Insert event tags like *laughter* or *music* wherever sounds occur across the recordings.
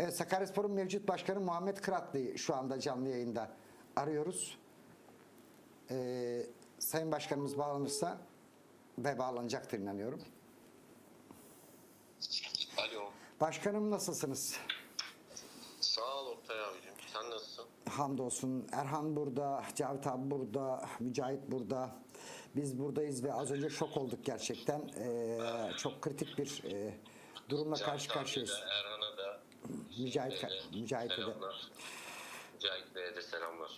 Evet, Sakaryaspor'un mevcut başkanı Muhammed Kıratlı'yı şu anda canlı yayında arıyoruz. Ee, Sayın Başkanımız bağlanırsa ve bağlanacaktır inanıyorum. Alo. Başkanım nasılsınız? Sağ ol Oktay abicim. Sen nasılsın? Hamdolsun Erhan burada, Cavit abi burada, Mücahit burada. Biz buradayız ve az önce şok olduk gerçekten. Ee, çok kritik bir e, durumla karşı Cavit abiye karşıyayız. de, Mücahit, Bey'e de Mücahit'e de. selamlar. Mücahit Bey'e de selamlar.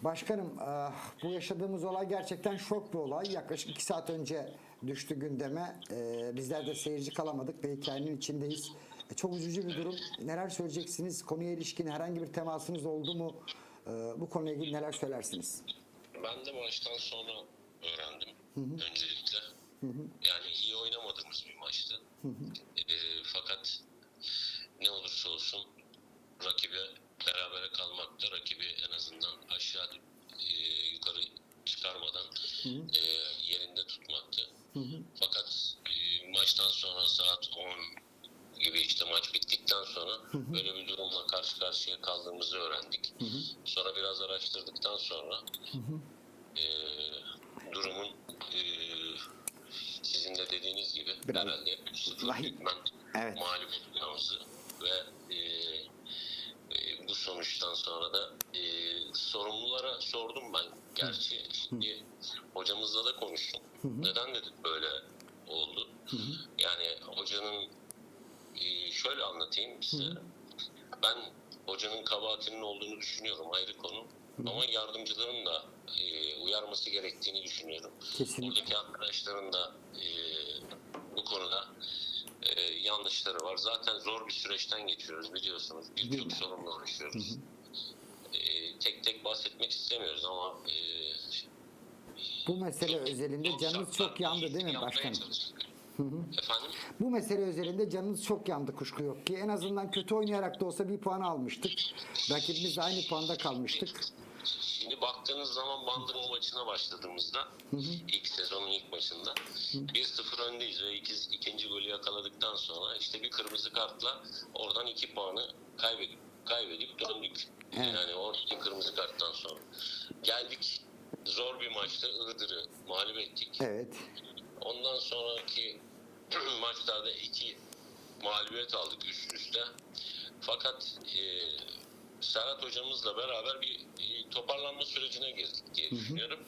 Başkanım e, bu yaşadığımız olay gerçekten şok bir olay. Yaklaşık iki saat önce düştü gündeme. E, Bizler de seyirci kalamadık ve hikayenin içindeyiz. E, Çok üzücü bir durum. Neler söyleyeceksiniz? Konuya ilişkin herhangi bir temasınız oldu mu? E, Bu konuyla ilgili neler söylersiniz? Ben de maçtan sonra öğrendim öncelikle. Yani iyi oynamadığımız bir maçtı. Ee, fakat ne olursa olsun rakibe berabere kalmak da rakibi en azından aşağı e, yukarı çıkarmadan e, yerinde tutmaktı. Fakat e, maçtan sonra saat 10 gibi işte maç bittikten sonra böyle bir durumla karşı karşıya kaldığımızı öğrendik. Sonra biraz araştırdıktan sonra e, durumun e, sizin de dediğiniz gibi Biraz- herhalde 3-0 Vahiy. hükmen Evet. mağlup olacağımızı ve e, sonuçtan sonra da e, sorumlulara sordum ben. Gerçi şimdi hocamızla da konuştum. Neden dedik böyle oldu? Yani hocanın e, şöyle anlatayım size. Ben hocanın kabahatinin olduğunu düşünüyorum ayrı konu. Ama yardımcıların da e, uyarması gerektiğini düşünüyorum. Kesinlikle. Buradaki arkadaşların da e, bu konuda e, yanlışları var. Zaten zor bir süreçten geçiyoruz biliyorsunuz. Birçok sorunla uğraşıyoruz. E, tek tek bahsetmek istemiyoruz ama e, Bu mesele çok- özelinde çok canınız çok yandı değil mi başkanım? Efendim? Bu mesele özelinde canınız çok yandı kuşku yok ki. En azından kötü oynayarak da olsa bir puan almıştık. Rakibimizle aynı puanda kalmıştık. Şimdi baktığınız zaman Bandırma maçına başladığımızda ilk sezonun ilk maçında 1-0 öndeyiz ve iki, ikinci golü yakaladıktan sonra işte bir kırmızı kartla oradan 2 puanı kaybedip kaybedip döndük. Evet. Yani o iki kırmızı karttan sonra. Geldik zor bir maçta Iğdır'ı mağlup ettik. Evet. Ondan sonraki *clears throat* maçlarda iki mağlubiyet aldık üst üste. Fakat e, Serhat hocamızla beraber bir e, toparlanma sürecine girdik diye düşünüyorum.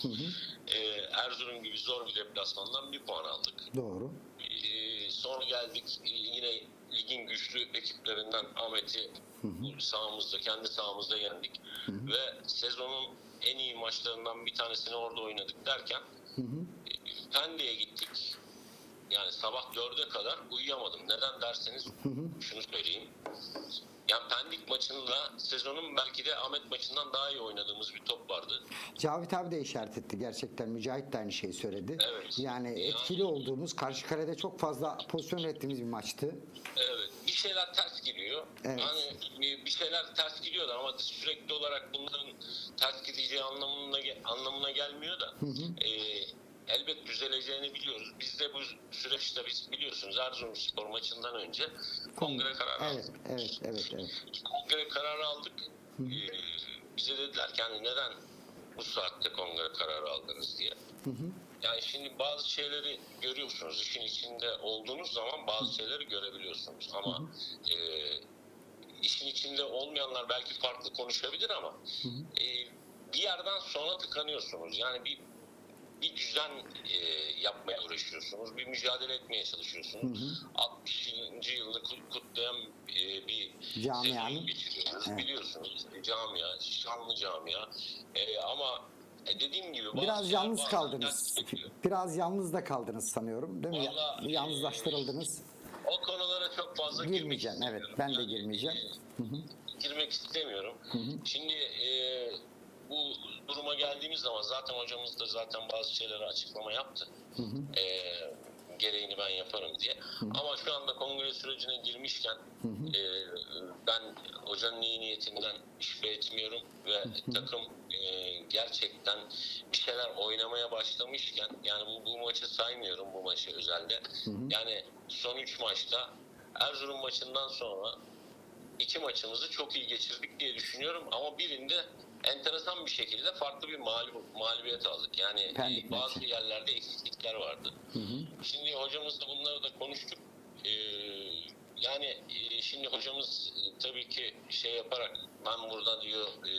E, Erzurum gibi zor bir deplasmandan bir puan aldık. Doğru. E, sonra geldik e, yine ligin güçlü ekiplerinden Ahmet'i sahamızda, kendi sahamızda yendik. Ve sezonun en iyi maçlarından bir tanesini orada oynadık derken e, Pendik'e gittik. Yani sabah dörde kadar uyuyamadım. Neden derseniz şunu söyleyeyim. Yani Pendik maçında sezonun belki de Ahmet maçından daha iyi oynadığımız bir top vardı. Cavit abi de işaret etti gerçekten. Mücahit de aynı şeyi söyledi. Evet. Yani etkili olduğumuz, karşı kalede çok fazla pozisyon ürettiğimiz bir maçtı. Evet. Bir şeyler ters gidiyor. Evet. Hani bir şeyler ters gidiyor da ama sürekli olarak bunların ters gideceği anlamına anlamına gelmiyor da. e, elbet düzeleceğini biliyoruz. Biz de bu süreçte biz biliyorsunuz Erzurumspor maçından önce kongre kararı Evet, aldık. evet, evet, evet. Kongre kararı aldık. Ee, bize dediler ki hani neden bu saatte kongre kararı aldınız diye. Yani şimdi bazı şeyleri görüyorsunuz. İşin içinde olduğunuz zaman bazı şeyleri görebiliyorsunuz. Ama e, işin içinde olmayanlar belki farklı konuşabilir ama e, bir yerden sonra tıkanıyorsunuz. Yani bir bir düzen e, yapmaya uğraşıyorsunuz. Bir mücadele etmeye çalışıyorsunuz. 60. yılını kut- kutlayan e, bir sezon geçiriyoruz. Evet. Biliyorsunuz camia, şanlı camia. E, ama e, dediğim gibi Biraz yalnız kaldınız. Biraz yalnız da kaldınız sanıyorum değil mi? Vallahi- Yalnızlaştırıldınız. O konulara çok fazla Girmeyeceğim, evet. Ben de girmeyeceğim. e, girmek istemiyorum. Şimdi e, bu duruma geldiğimiz zaman zaten hocamız da zaten bazı şeyleri açıklama yaptı. E, gereğini ben yaparım diye. Ama şu anda kongre sürecine girmişken e, ben hocanın iyi niyetinden şüphe etmiyorum ve takım e, gerçekten bir şeyler oynamaya başlamışken yani bu, bu maçı saymıyorum bu maçı özelde. Yani son 3 maçta Erzurum maçından sonra iki maçımızı çok iyi geçirdik diye düşünüyorum ama birinde enteresan bir şekilde farklı bir mağlup, mağlubiyet aldık. Yani Pendik bazı maçı. yerlerde eksiklikler vardı. Şimdi hocamızla bunları da konuştuk. Ee, yani e, şimdi hocamız e, tabii ki şey yaparak ben burada diyor e,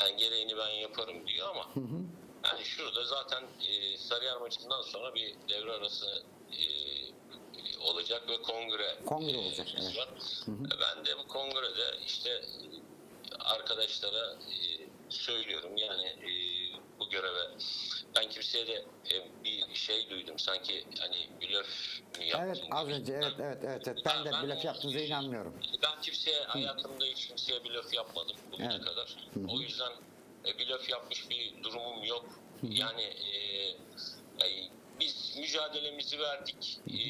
yani gereğini ben yaparım diyor ama yani şurada zaten e, Sarıyer maçından sonra bir devre arası e, olacak ve kongre Kongre e, olacak, evet. var. Ben de bu kongrede işte e, arkadaşlara e, söylüyorum yani e, bu göreve ben kimseye de e, bir şey duydum sanki hani blöf mü yaptım Evet az önce evet evet evet. evet. Ben de Ben- blöf yaptığınıza inanmıyorum. Ben kimseye hayatımda hiç kimseye blöf yapmadım bugüne Evet. kadar. O yüzden e, blöf yapmış bir durumum yok. Yani e, e, biz mücadelemizi verdik. E,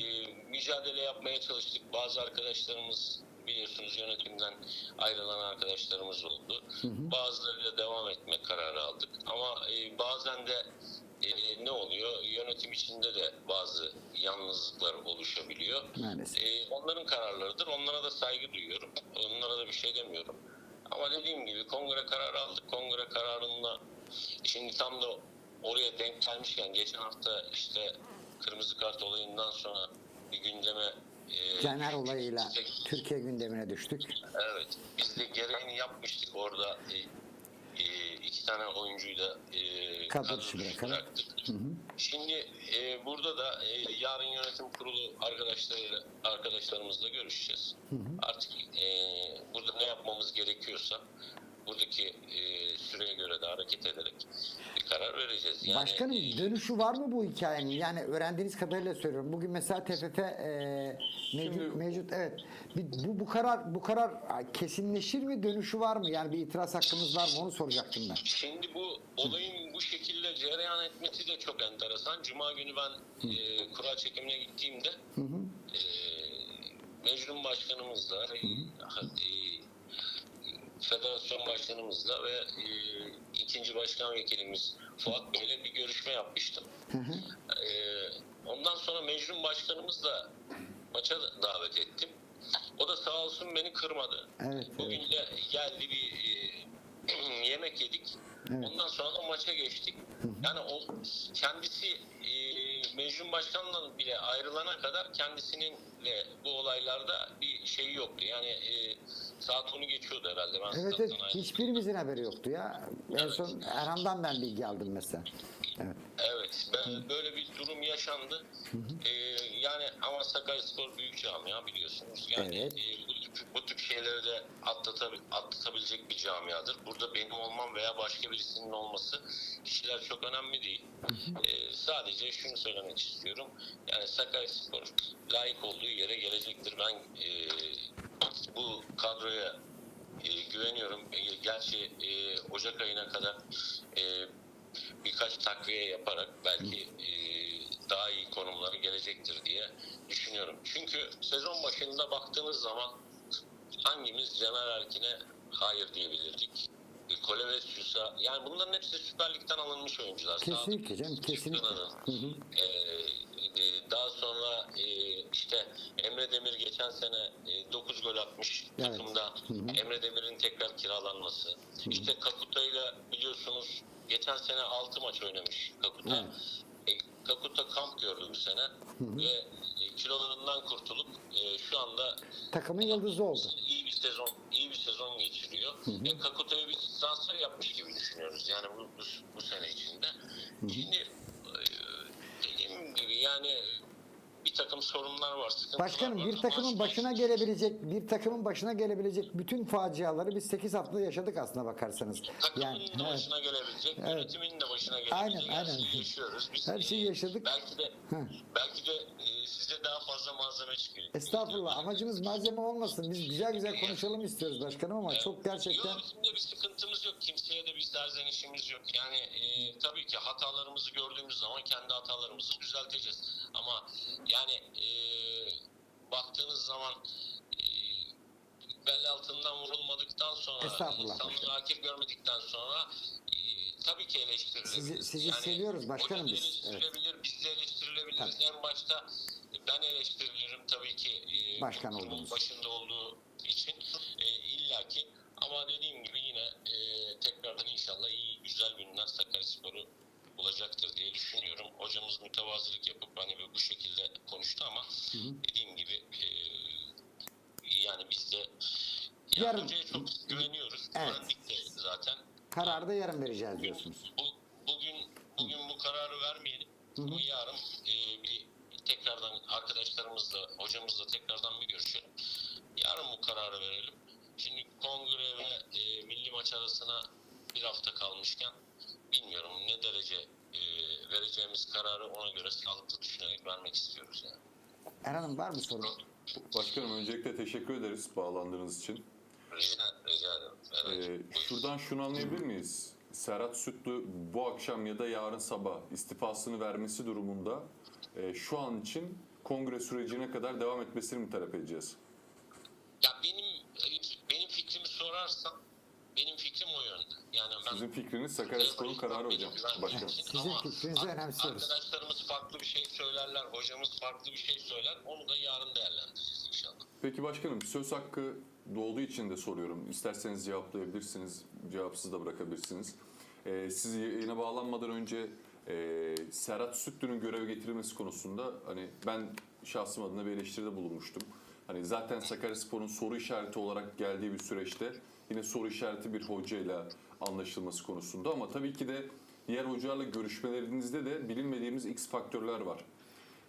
mücadele yapmaya çalıştık. Bazı arkadaşlarımız biliyorsunuz yönetimden ayrılan arkadaşlarımız oldu. Bazılarıyla devam etme kararı aldık. Ama e, bazen de e, ne oluyor? Yönetim içinde de bazı yalnızlıklar oluşabiliyor. Maalesef. E, onların kararlarıdır. Onlara da saygı duyuyorum. Onlara da bir şey demiyorum. Ama dediğim gibi kongre kararı aldık. Kongre kararında şimdi tam da oraya denk gelmişken geçen hafta işte kırmızı kart olayından sonra bir gündeme e, Caner olayıyla biz Türkiye gündemine düştük. Evet. Biz de gereğini yapmıştık orada. E, e, iki tane oyuncuyu da e, Kadro kadro dışı dışı bırakalım. bıraktık. Şimdi e, burada da e, yarın yönetim kurulu arkadaşlarıyla arkadaşlarımızla görüşeceğiz. Artık e, burada ne yapmamız gerekiyorsa buradaki e, süreye göre de hareket ederek karar vereceğiz. Yani, Başkanım e, dönüşü var mı bu hikayenin? Yani öğrendiğiniz kadarıyla söylüyorum. Bugün mesela TFF e, mevcut, mevcut evet. Bir- bu bu karar bu karar kesinleşir mi? Dönüşü var mı? Yani bir itiraz hakkımız var mı? Onu soracaktım ben. Şimdi bu olayın bu şekilde cereyan etmesi de çok enteresan. Cuma günü ben e, kura çekimine gittiğimde e, Mecnun Başkanımızla, e, e, Federasyon Başkanımızla ve e, ikinci başkan vekilimiz Fuat Bey'le bir görüşme yapmıştım. E, ondan sonra Mecnun Başkanımızla maça davet ettim. O da sağ olsun beni kırmadı. Evet, Bugün de geldi bir e, *clears throat* yemek yedik. Ondan sonra da maça geçtik. Yani o kendisi e, Mecnun Başkan'la bile ayrılana kadar kendisinin de bu olaylarda bir şeyi yoktu. Yani e, saat 10'u geçiyordu herhalde. Ben Evet evet hiçbirimizin haberi yoktu ya. En son Erhan'dan ben bilgi aldım mesela. Evet. Evet, ben böyle bir durum yaşandı. Ee, yani ama Sakaryaspor büyük camia biliyorsunuz. Yani Evet. e, bu, tip, bu tip şeyleri de atlatabil, atlatabilecek bir camiadır. Burada benim olmam veya başka birisinin olması kişiler çok önemli değil. Ee, sadece şunu söylemek istiyorum. Yani Sakaryaspor layık olduğu yere gelecektir. Ben e, bu kadroya e, güveniyorum. E, gerçi e, Ocak ayına kadar e, birkaç takviye yaparak belki e, daha iyi konumlara gelecektir diye düşünüyorum. Çünkü sezon başında baktığınız zaman hangimiz Caner Erkin'e hayır diyebilirdik? E, Kolevesius'a yani bunların hepsi Süper Lig'den alınmış oyuncular. Kesinlikle canım, kesinlikle. Çıkınan'ın, e, e, daha sonra e, işte Emre Demir geçen sene 9 gol atmış Evet. takımda. Emre Demir'in tekrar kiralanması. İşte Kakuta ile biliyorsunuz geçen sene 6 maç oynamış Kakuta. E, Kakuta kamp gördü bu sene ve e, kilolarından kurtulup e, şu anda Takımın yıldızı oldu. iyi bir sezon iyi bir sezon geçiriyor. E, Kakuta'ya bir transfer yapmış gibi düşünüyoruz yani bu, bu, bu sene içinde. Şimdi e, dediğim gibi yani bir takım sorunlar var, sıkıntılar Başkanım var. bir takımın başına gelebilecek bir takımın başına gelebilecek bütün faciaları biz 8 haftada yaşadık aslına bakarsanız. Takımın Yani da evet. başına gelebilecek, Evet. yönetimin de başına gelebilecek Aynen, her aynen. şeyi yaşıyoruz. Biz, Her şeyi e, yaşadık. Belki de Heh. belki de e, size daha fazla malzeme çıkıyor. Estağfurullah amacımız malzeme olmasın. Biz güzel güzel konuşalım istiyoruz başkanım ama çok gerçekten Yok bizim de bir sıkıntımız yok. Kimseye de bir serzenişimiz yok. Yani e, tabii ki hatalarımızı gördüğümüz zaman kendi hatalarımızı düzelteceğiz. Ama yani e, baktığınız zaman e, bel altından vurulmadıktan sonra, insanları akif görmedikten sonra e, tabii ki eleştirilebilir. Sizi, sizi yani, seviyoruz başkanım biz. Eleştirilebilir, evet. biz de eleştirilebiliriz. Tabii. En başta ben eleştirilirim tabii ki e, Başkan olduğunuz. başında olduğu için e, illaki ama dediğim gibi yine e, tekrardan inşallah iyi güzel günler Sakaryaspor'u bulacaktır diye düşünüyorum. Hocamız mütevazılık yapıp hani bu şekilde konuştu ama dediğim gibi e, yani biz de yani Yarın- hocaya çok güveniyoruz. Evet. Güvendik de zaten. Kararı da yarın vereceğiz diyorsunuz. Bu, bugün bugün bu kararı vermeyelim. Ama yarın e, bir tekrardan arkadaşlarımızla, hocamızla tekrardan bir görüşelim. Yarın bu kararı verelim. Şimdi kongre ve e, milli maç arasına bir hafta kalmışken bilmiyorum ne derece e, vereceğimiz kararı ona göre sağlıklı düşünerek vermek istiyoruz yani. Erhan'ım var mı sorun? Başkanım öncelikle teşekkür ederiz bağlandığınız için. Rica, rica ederim. Evet. Ee, şuradan şunu anlayabilir miyiz? Serhat Sütlü bu akşam ya da yarın sabah istifasını vermesi durumunda e, şu an için kongre sürecine kadar devam etmesini mi talep edeceğiz? Ya benim benim fikrimi sorarsan benim fikrim o yönde. Yani ben Sizin fikriniz Sakaryaspor'un kararı hocam. Başkanım. Sizin fikrinizi önemsiyoruz. Arkadaşlarımız farklı bir şey söylerler, hocamız farklı bir şey söyler. Onu da yarın değerlendireceğiz inşallah. Peki başkanım söz hakkı doğduğu için de soruyorum. İsterseniz cevaplayabilirsiniz, cevapsız da bırakabilirsiniz. Ee, siz yayına bağlanmadan önce e, Serhat Sütlü'nün göreve getirilmesi konusunda hani ben şahsım adına bir eleştiride bulunmuştum. Hani zaten Sakaryaspor'un soru işareti olarak geldiği bir süreçte yine soru işareti bir hocayla anlaşılması konusunda ama tabii ki de diğer hocalarla görüşmelerinizde de bilinmediğimiz X faktörler var.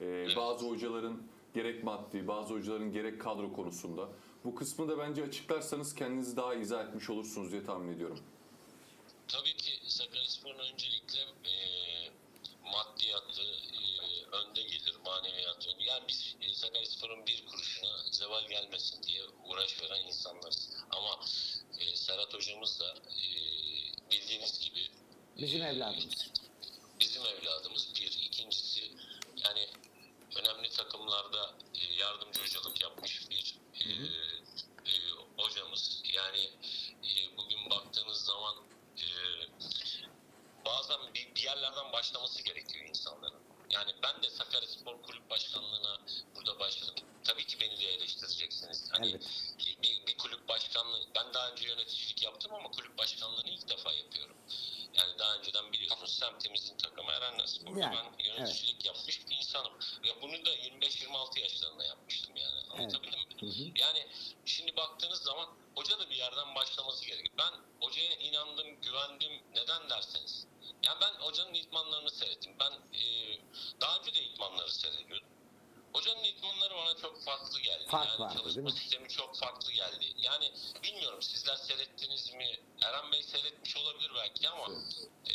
Ee, bazı hocaların gerek maddi, bazı hocaların gerek kadro konusunda. Bu kısmı da bence açıklarsanız kendinizi daha izah etmiş olursunuz diye tahmin ediyorum. Tabii ki Sakaryaspor'un öncelikle e, maddiyatı e, önde gelir, maneviyatı önde. Yani biz e, Sakaryaspor'un bir kuruşuna zeval gelmesin diye uğraş veren insanlarız. Ama e, Serhat hocamız da e, bildiğiniz gibi Bizim e, evladımız. bizim evladımız bir. İkincisi yani önemli takımlarda e, yardımcı hocalık yapmış bir e, e, hocamız. Yani e, bugün baktığınız zaman e, bazen bir, bir yerlerden başlaması gerekiyor insanların. Yani ben de Sakaryaspor Kulüp Başkanlığı'na burada başladım. Tabii ki beni de eleştireceksiniz. Hani Elbette. bir, bir kulüp başkanlığı, ben daha önce yöneticilik yaptım ama kulüp başkanlığını ilk defa yapıyorum. Yani daha önceden biliyorsunuz semtimizin takımı Erenlerspor'da Yani, ben yöneticilik yapmış bir insanım. Ve bunu da 25-26 yaşlarında yapmıştım yani. Anlatabildim mi? Yani şimdi baktığınız zaman hoca da bir yerden başlaması gerekiyor. Ben hocaya inandım, güvendim. Neden derseniz. Ya ben hocanın idmanlarını seyrettim. Ben e, daha önce de idmanları seyrediyordum. Hocanın farklı geldi. Fark yani vardı, çalışma değil mi? sistemi çok farklı geldi. Yani bilmiyorum sizler seyrettiniz mi? Eren Bey seyretmiş olabilir belki ama e,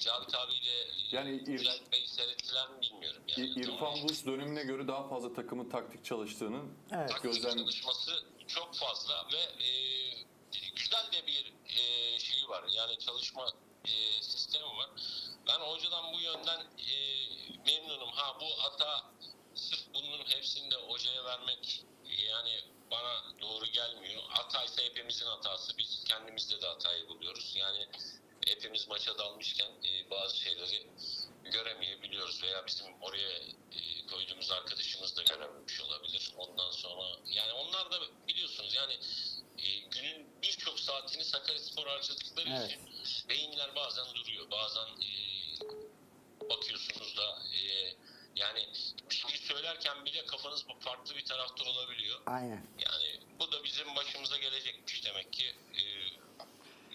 Cavit abiyle e, Yani İr- Bey seyrettiler mi bilmiyorum. Yani. İrfan Buz dönemine göre daha fazla takımın taktik çalıştığının Evet. Taktik gözlem çalışması çok fazla ve e, güzel de bir e, şeyi var. Yani çalışma e, sistemi var. Ben hocadan bu yönden e, memnunum. Ha bu hata bunun hepsini de hocaya vermek yani bana doğru gelmiyor. Hataysa hepimizin hatası. Biz kendimizde de hatayı buluyoruz. Yani hepimiz maça dalmışken e, bazı şeyleri göremeyebiliyoruz veya bizim oraya e, koyduğumuz arkadaşımız da görememiş olabilir. Ondan sonra yani onlar da biliyorsunuz yani e, günün birçok saatini Sakaryaspor harcadıkları Evet. için beyinler bazen duruyor. Bazen e, bakıyorsunuz da e, yani bir söylerken bile kafanız farklı bir tarafta olabiliyor. Aynen. Yani bu da bizim başımıza gelecekmiş demek ki. E,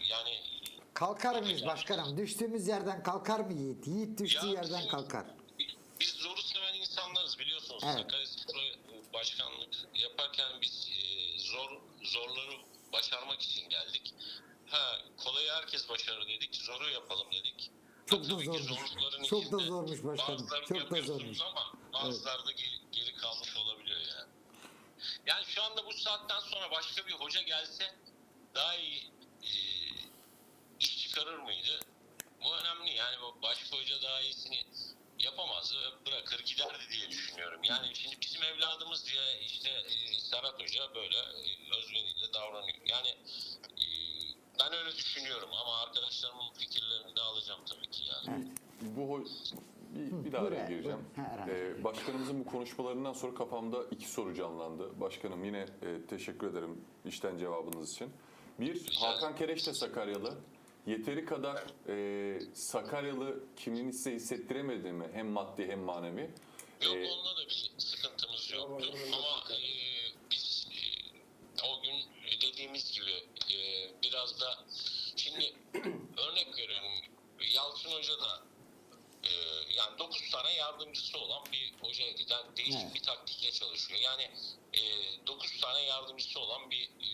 yani Kalkar mıyız başkanım? Düştüğümüz yerden kalkar mı Yiğit? Yiğit düştüğü Ya yerden bizim- kalkar. Biz zoru seven insanlarız biliyorsunuz. Evet. Sakaryaspor'a başkanlık yaparken biz e, zor zorları başarmak için geldik. Ha kolayı herkes başarır dedik. Zoru yapalım dedik. Çok da zormuş. zorlukların Çok da içinde zormuş başkanım. bazılarını Çok da yapıyorsunuz zormuş. Ama bazıları da geri, geri kalmış olabiliyor yani. Yani şu anda bu saatten sonra başka bir hoca gelse daha iyi e, iş çıkarır mıydı? Bu önemli. Yani başka hoca daha iyisini yapamazdı bırakır giderdi diye düşünüyorum. Yani şimdi bizim evladımız diye işte e, Serhat Hoca böyle e, özveriyle davranıyor. Yani e, ben öyle düşünüyorum ama arkadaşlarımın fikirlerini de alacağım tabii ki yani. bu bir, bir daha araya gireceğim. Ee, başkanımızın bu konuşmalarından sonra kafamda iki soru canlandı. Başkanım yine e, teşekkür ederim işten cevabınız için. Bir, Hakan Kereş de Sakaryalı. yeteri kadar e, Sakaryalı kimliğini size hissettiremedi mi? Hem maddi hem manevi. Yok Ee, onunla da bir sıkıntımız yoktu ama e, biz e, o gün dediğimiz gibi e, biraz da şimdi *clears throat* örnek veriyorum Yalçın Hoca da 30 tane yardımcısı olan bir hoca ediden değişik evet. bir taktikle çalışıyor. Yani e, 9 tane yardımcısı olan bir e,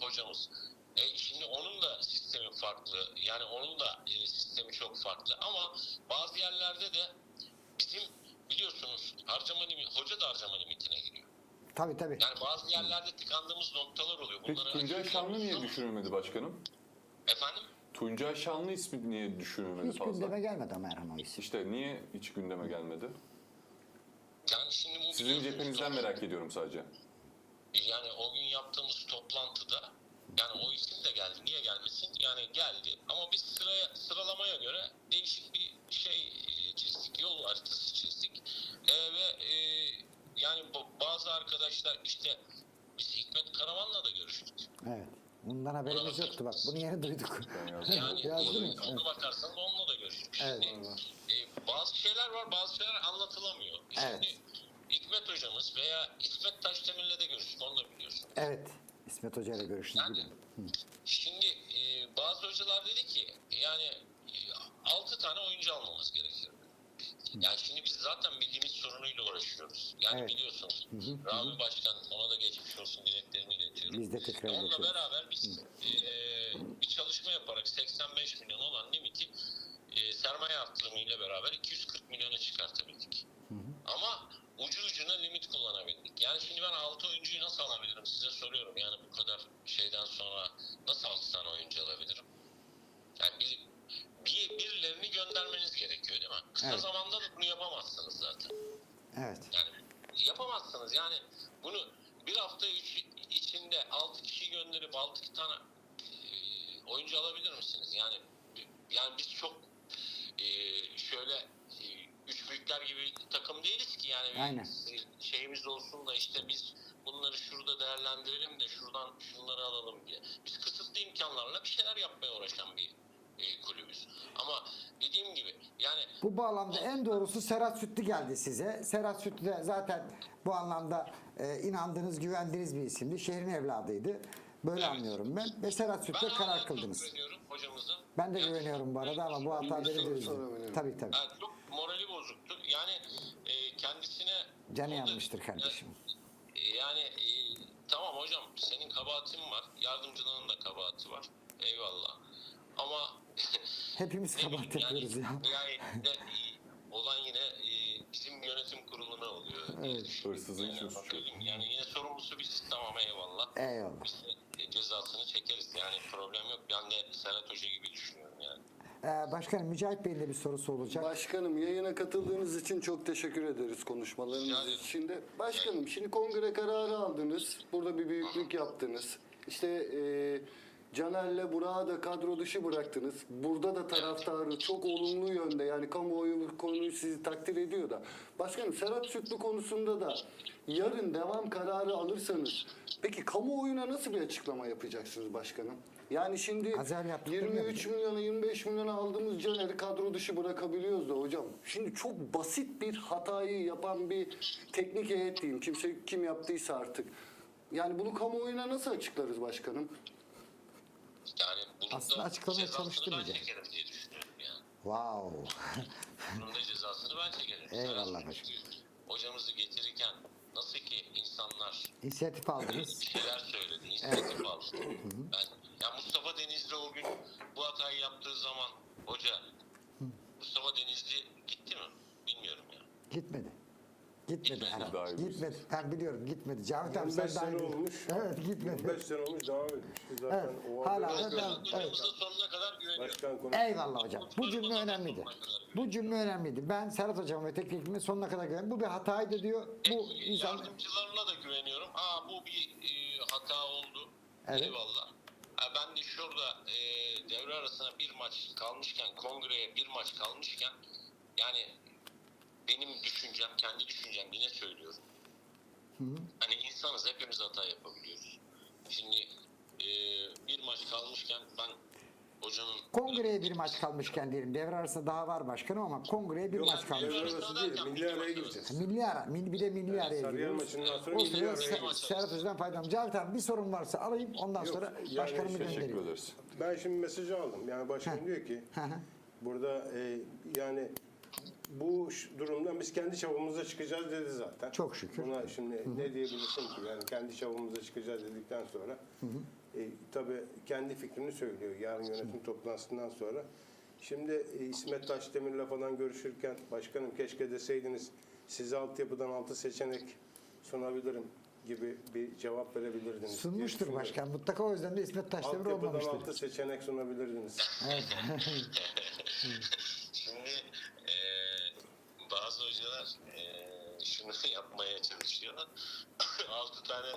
hocamız. E, şimdi onun da sistemi farklı. Yani onun da e, sistemi çok farklı. Ama bazı yerlerde de bizim biliyorsunuz harcama limit, hoca da harcama limitine giriyor. Tabii tabii. Yani bazı yerlerde tıkandığımız noktalar oluyor. Bunları Peki Tuncay Şanlı niye düşürülmedi başkanım? Efendim? Tuncay Şanlı ismi niye düşürülmedi Hiç fazla? gündeme gelmedi ama Erhan o isim. İşte niye hiç gündeme gelmedi? Yani şimdi bu Sizin cephenizden merak ediyorum sadece. Yani o gün yaptığımız toplantıda yani o isim de geldi. Niye gelmesin? Yani geldi. Ama biz sıraya, sıralamaya göre değişik bir şey e, çizdik. Yol haritası çizdik. E, ve e, yani bazı arkadaşlar işte biz Hikmet Karaman'la da görüştük. Evet. Bundan haberimiz yoktu bak. Bunu yeni *laughs* duyduk. Yani Yazdın mı? e, ona bakarsanız onunla da görüştük. Evet. Şimdi, e, bazı şeyler var, bazı şeyler anlatılamıyor. Evet. Şimdi Hikmet hocamız veya İsmet Taşdemir'le de görüştük. Onu da biliyorsun. Evet. İsmet Hoca ile görüştünüz Yani biliyorum. şimdi e, bazı hocalar dedi ki yani e, 6 tane oyuncu almamız gerekir. Yani şimdi biz zaten bildiğimiz sorunuyla uğraşıyoruz. Yani Evet. biliyorsunuz. Hı hı, Rami Başkan ona da geçmiş olsun dileklerimi iletiyorum. Biz de tekrar Onunla iletiyoruz. beraber biz e, bir çalışma yaparak 85 milyon olan limiti e, sermaye artırımıyla beraber 240 milyona çıkartabildik. Ama ucu ucuna limit kullanabildik. Yani şimdi ben 6 oyuncuyu nasıl alabilirim size soruyorum. Yani bu kadar şeyden sonra nasıl 6 tane oyuncu alabilirim? Yani bir, bir, birilerini göndermeniz gerekiyor değil mi? Kısa Evet. zamanda da bunu yapamazsınız zaten. Evet. Yani yapamazsınız. Yani bunu bir hafta iç- içinde 6 kişi gönderip 6 tane e, oyuncu alabilir misiniz? Yani yani biz çok e, şöyle e, üç büyükler gibi takım değiliz ki yani Aynen. şeyimiz olsun da işte biz bunları şurada değerlendirelim de şuradan şunları alalım diye. Biz kısıtlı imkanlarla bir şeyler yapmaya uğraşan bir dediğim gibi yani Bu bağlamda en doğrusu Serhat Sütlü geldi size. Serhat Sütlü de zaten bu anlamda e, inandığınız, güvendiğiniz bir isimdi. Şehrin evladıydı. Böyle anlıyorum ben. Ve Serhat Sütlü'ye karar kıldınız. Ben de Yani güveniyorum bu arada ama bu hata beni de üzdü. Tabii tabii. Yani çok morali bozuktu. Yani e, kendisine Canı yanmıştır kardeşim. E, Yani e, tamam hocam senin kabahatin var. Yardımcının da kabahati var. Eyvallah. Ama Hepimiz kabahat yani, yapıyoruz ya. nihayetinde, olan yine e, bizim yönetim kuruluna oluyor. Evet. Hırsızın yani, suçu? Yani yine sorumlusu biziz tamam eyvallah. Eyvallah. Biz de e, cezasını çekeriz yani problem yok. Ben de Serhat Hoca gibi düşünüyorum yani. Ee, başkanım Mücahit Bey'in de bir sorusu olacak. Başkanım yayına katıldığınız için çok teşekkür ederiz konuşmalarınız ederim. için de. Başkanım şimdi kongre kararı aldınız. Burada bir büyüklük yaptınız. İşte e, Caner'le Burak'ı da kadro dışı bıraktınız. Burada da taraftarı çok olumlu yönde yani kamuoyu bu konuyu sizi takdir ediyor da. Başkanım Serhat Sütlü konusunda da yarın devam kararı alırsanız peki kamuoyuna nasıl bir açıklama yapacaksınız başkanım? Yani şimdi Azer yaptıklarını 23 milyona 25 milyona aldığımız Caner'i kadro dışı bırakabiliyoruz da hocam. Şimdi çok basit bir hatayı yapan bir teknik heyet diyeyim. Kimse kim yaptıysa artık. Yani bunu kamuoyuna nasıl açıklarız başkanım? Yani bunun Aslında da açıklamaya cezasını çalıştırmayacak. Ben çekerim diye düşünüyorum yani. Wow. Bunun da cezasını ben çekerim. Eyvallah Serhat hocam. Hocamızı getirirken nasıl ki insanlar İnisiyatif aldınız. bir şeyler söyledi, inisiyatif *clears throat* aldı. Ben, ya Mustafa Denizli o gün bu hatayı yaptığı zaman hoca Mustafa Denizli gitti mi? Bilmiyorum ya. Gitmedi. Gitmedi Gitmedi. Erhan. Daha iyi Gitmedi. Ben biliyorum gitmedi. Cavit abi 25 sen daha iyi sene olmuş. Evet gitmedi. 25 sene olmuş devam etmiş. Zaten Evet, o hala haberi da devam- Hocamıza sonuna kadar güveniyorum. Başkan konu. Eyvallah hocam. Bu cümle önemliydi. Bu cümle önemliydi. Ben Serhat hocama ve teknikime sonuna kadar güveniyorum. Bu bir hataydı diyor. Bu insan... Yardımcılarına da güveniyorum. Aa bu bir e, hata oldu. Evet. Eyvallah. Ha, ben de şurada e, devre arasına bir maç kalmışken, kongreye bir maç kalmışken yani benim düşüncem, kendi düşüncem yine söylüyorum. Hani insanız hepimiz hata yapabiliyoruz. Şimdi e, bir maç kalmışken ben hocanın Kongreye bir maç kalmışken diyelim. Devre arasında daha var başkanım ama kongreye bir Yok, maç kalmış. devre arası değil, milli araya gireceğiz. Milli ara, mil- bir de milli araya Sarıyer giriyoruz. maçından sonra O milli sırada araya. Serhat Hoca'dan faydalanalım. Cavit abi bir sorun varsa alayım ondan Yok, sonra yani başkanımı göndereyim. ederiz. Ben şimdi mesajı aldım. Yani başkan diyor ki Hı hı. burada e, yani bu durumdan biz kendi çabamıza çıkacağız dedi zaten. Çok şükür. Buna şimdi ne diyebilirsin ki? Yani kendi çabamıza çıkacağız dedikten sonra e, tabii kendi fikrini söylüyor yarın yönetim toplantısından sonra. Şimdi e, İsmet Taşdemir'le falan görüşürken başkanım keşke deseydiniz size altyapıdan altı seçenek sunabilirim gibi bir cevap verebilirdiniz. Sunmuştur başkan. Mutlaka o yüzden de İsmet Taşdemir Altyapıdan olmamıştır. altı seçenek sunabilirdiniz. Evet. *laughs* Şimdi hocalar e, şunu *laughs* yapmaya çalışıyor. *laughs* 6 tane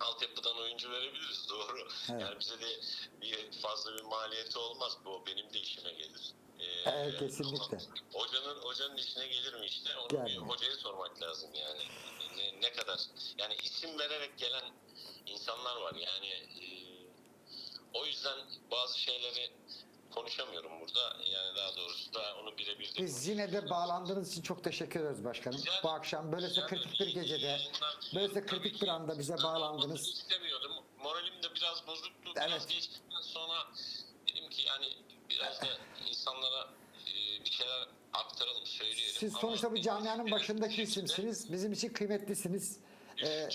altyapıdan oyuncu verebiliriz doğru. Yani bize de bir fazla bir maliyeti olmaz. Bu benim de işime gelir. E, Evet, kesinlikle. Hocanın hocanın işine gelir mi işte? Onu bir Gelmiyor. hocaya sormak lazım yani. Ne, ne kadar yani isim vererek gelen insanlar var. Yani e, o yüzden bazı şeyleri konuşamıyorum burada. Yani daha doğrusu da onu birebir de Biz yine de bağlandığınız için çok teşekkür ederiz başkanım. Bu akşam böylese kritik bir gecede, böylese kritik bir anda bize bağlandınız. istemiyordum. Moralim de biraz bozuktu. Evet. Biraz geçtikten sonra dedim ki yani biraz da insanlara e, bir şeyler aktaralım, söyleyelim. Siz Ama sonuçta bu camianın başındaki isimsiniz. Bizim için kıymetlisiniz. Ee,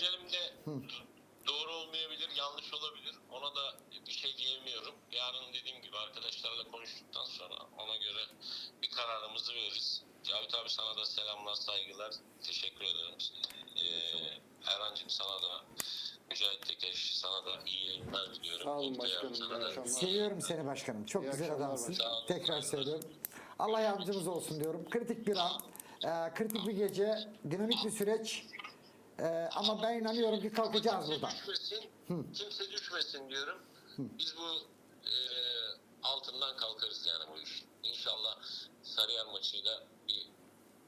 doğru olmayabilir, yanlış olabilir. Ona da bir şey diyemiyorum. Yarın dediğim gibi arkadaşlarla konuştuktan sonra ona göre bir kararımızı veririz. Cavit abi sana da selamlar, saygılar. Teşekkür ederim. Ee, Erhan'cığım sana da Mücahit Tekeş sana da iyi yayınlar diliyorum. Sağ olun Mutlu başkanım. İyi akşamlar. Seviyorum seni başkanım. Çok İyi güzel akşamlar adamsın. başkanım. Tekrar söylüyorum. Allah yardımcımız olsun diyorum. Kritik bir an, e, kritik bir gece, dinamik bir süreç. E, ama ben inanıyorum ki kalkacağız Kimse buradan. düşmesin, kimse düşmesin diyorum. Biz bu e, altından kalkarız yani bu iş. İnşallah Sarıyer maçıyla bir,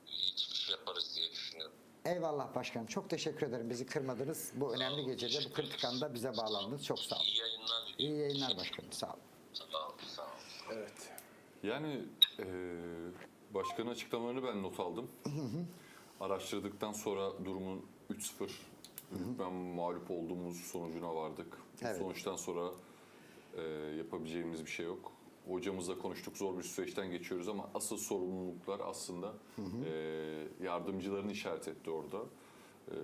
bir çıkış yaparız diye düşünüyorum. Eyvallah başkanım. Çok teşekkür ederim. Bizi kırmadınız. Bu önemli gecede, bu kritik anda bize bağlandınız. Çok sağ olun. İyi yayınlar İyi diliyorum. yayınlar başkanım. Sağ olun. Sağ olun. Sağ olun. Evet. Yani eee başkanın açıklamalarını ben not aldım. Araştırdıktan sonra durumun 3-0 hükmen mağlup olduğumuz sonucuna vardık. Bu Evet. sonuçtan sonra eee, yapabileceğimiz bir şey yok. Hocamızla konuştuk, zor bir süreçten geçiyoruz ama asıl sorumluluklar aslında eee, yardımcıların işaret etti orada. Eee,